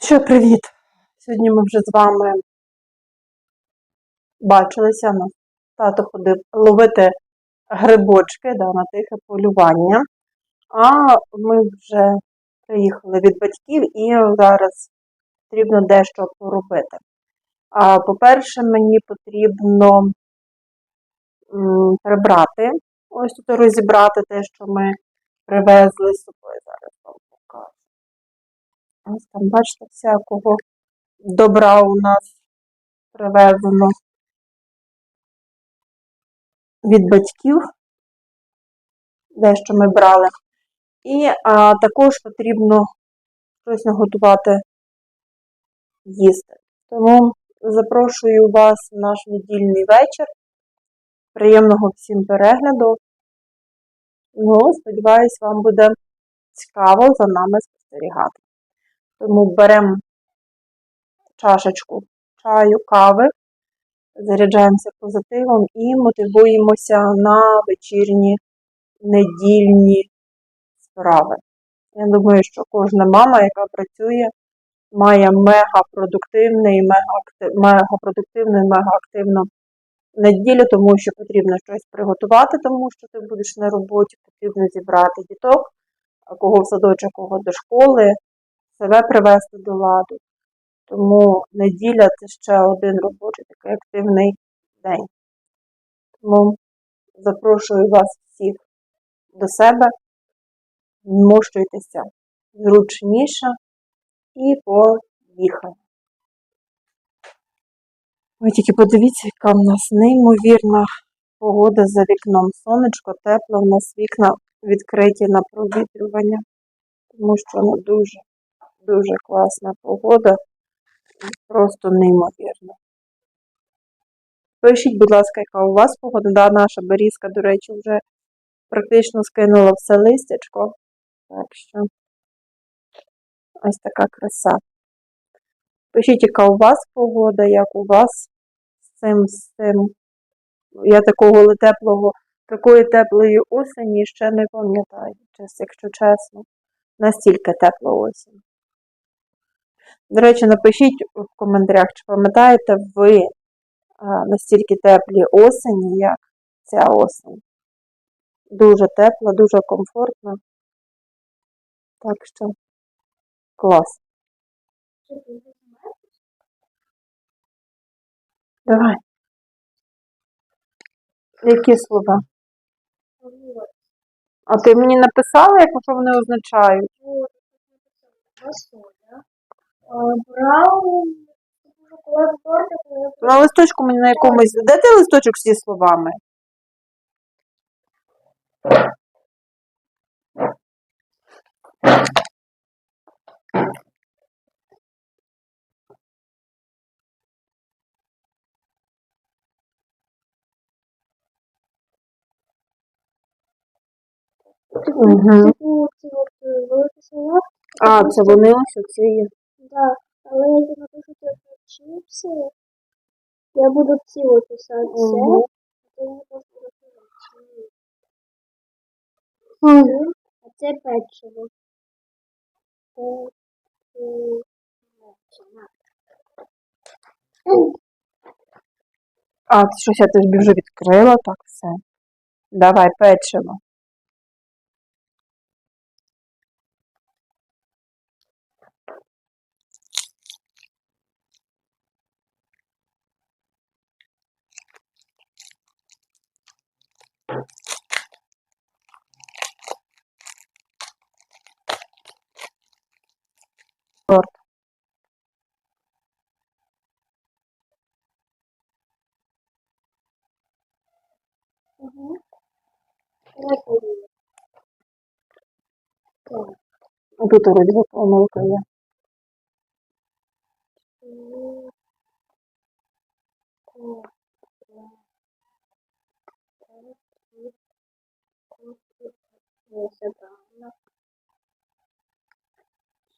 Що, привіт! Сьогодні ми вже з вами бачилися. Нас тато ходив ловити грибочки да, на тихе полювання. А ми вже приїхали від батьків і зараз потрібно дещо поробити. А, по-перше, мені потрібно прибрати, ось тут розібрати те, що ми привезли з собою. Зараз. Ось там, бачите, всякого добра у нас привезено від батьків, дещо ми брали. І а, також потрібно щось наготувати їсти. Тому запрошую вас в наш недільний вечір. Приємного всім перегляду. Ну, сподіваюсь, вам буде цікаво за нами спостерігати. Тому беремо чашечку чаю, кави, заряджаємося позитивом і мотивуємося на вечірні недільні справи. Я думаю, що кожна мама, яка працює, має мегапродуктивний, мегапродуктивну і мегаактивну неділю, тому що потрібно щось приготувати, тому що ти будеш на роботі, потрібно зібрати діток, кого в садочок, кого до школи, себе привести до ладу. Тому неділя це ще один робочий такий активний день. Тому запрошую вас всіх до себе, вмощуйтеся зручніше і поїхали. Ви тільки подивіться, яка в нас неймовірна погода за вікном. Сонечко, тепло, в нас вікна відкриті на провітрювання, тому що ну, дуже, дуже класна погода. Просто неймовірно. Пишіть, будь ласка, яка у вас погода. Да, наша берізка, до речі, вже практично скинула все листячко. Так що ось така краса. Пишіть, яка у вас погода, як у вас з цим, з цим. Я такого теплого, такої теплої осені ще не пам'ятаю, якщо чесно. Настільки тепла осінь. До речі, напишіть в коментарях, чи пам'ятаєте ви настільки теплі осені, як ця осень. Дуже тепла, дуже комфортна. Так що клас. Давай. Які слова? А ти мені написала, як що вони означають? Фасоля. Шоколад тортик. На листочку мені на якомусь. Де ти листочок зі словами? Угу. Ці от е, великі слова. А, це вони ось оці є. Да. Але я напишу це чіпси, я буду ці от писати. Мгм. А то я не просто. Мгм. А це печиво. А, щось я тобі вже відкрила, так все. Давай, печиво. Ки- Ні, все правильно.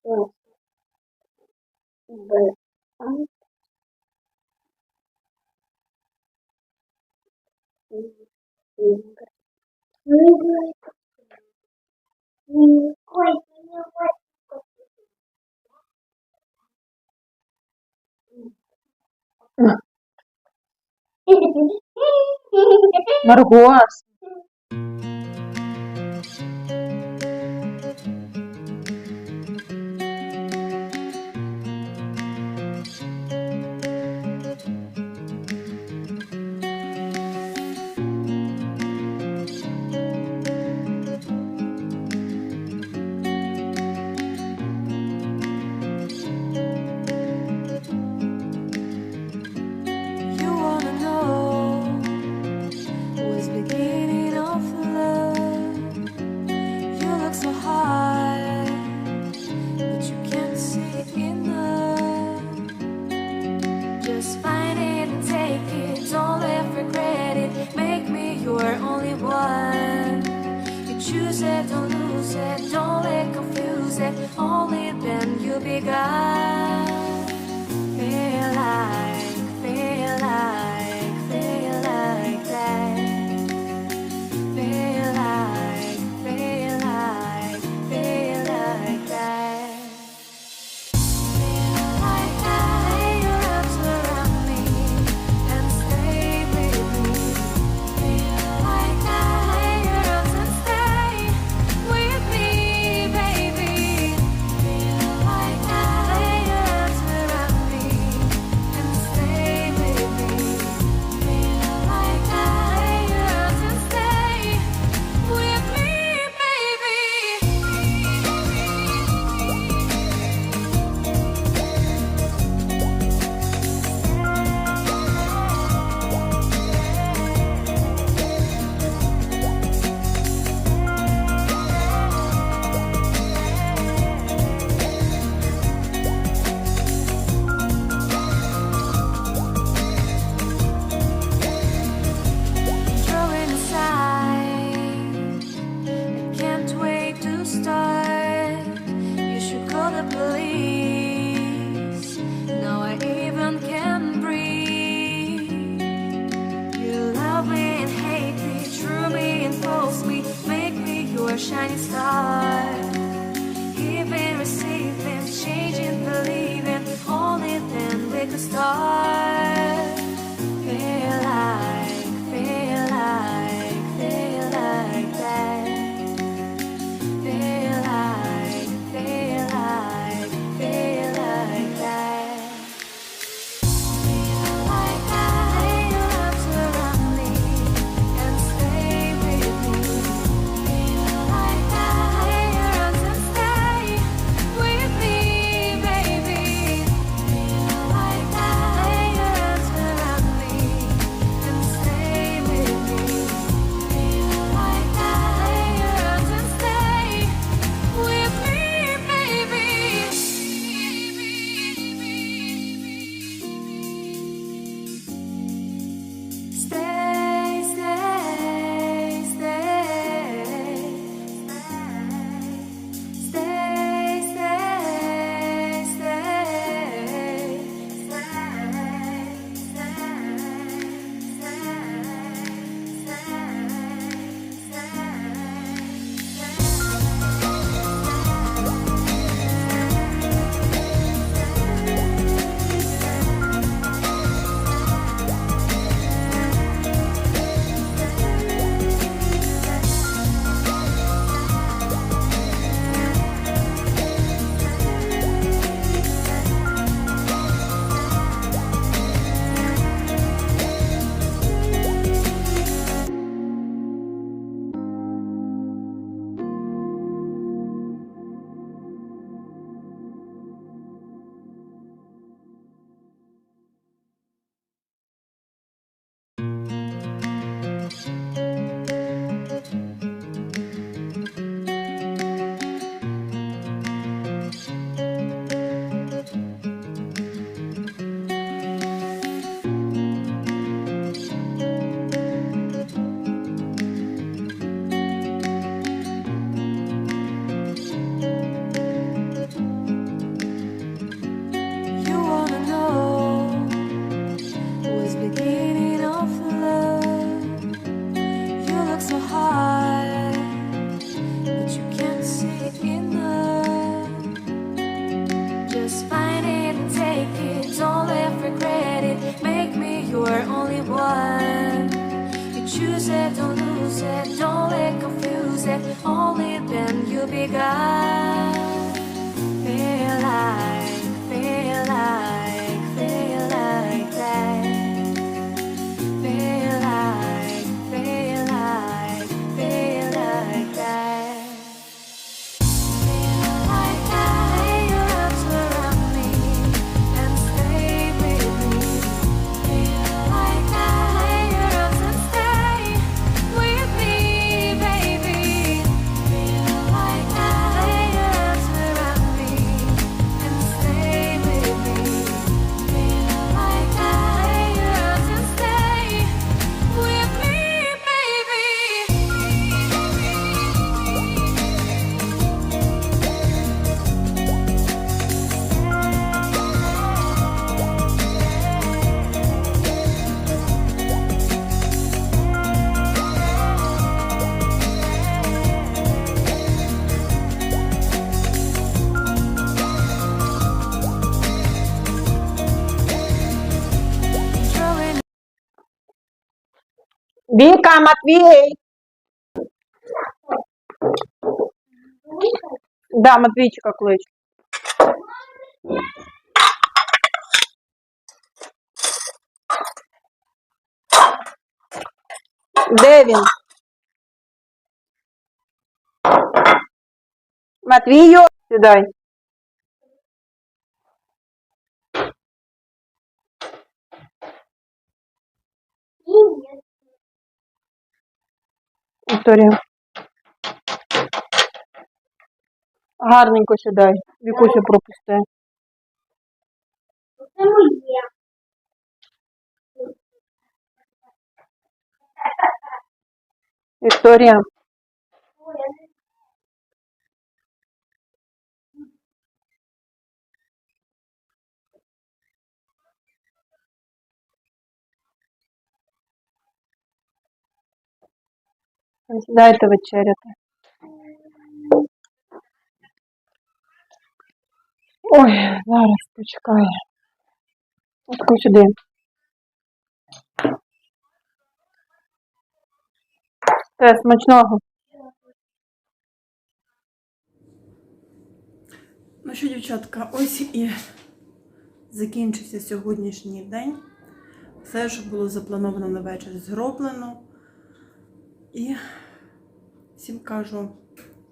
Щас. Б. Ой, Marguas. only then you'll be God. tiny star. God. Віка, Матвій! Да, Матвійчика клич. Де він? Матвію, сідай. Вікторія. Гарненько сідай. Вікуся пропусти. Це. Сідайте вечеряти. Ой, зараз почекай. Отко сюди. Те, смачного. Ну що, дівчатка, ось і закінчився сьогоднішній день. Все, що було заплановано на вечір, зроблено. І всім кажу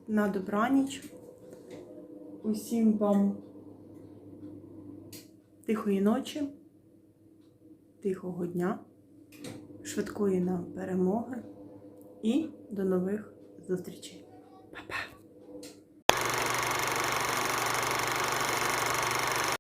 на добраніч. Усім вам тихої ночі, тихого дня, швидкої нам перемоги і до нових зустрічей.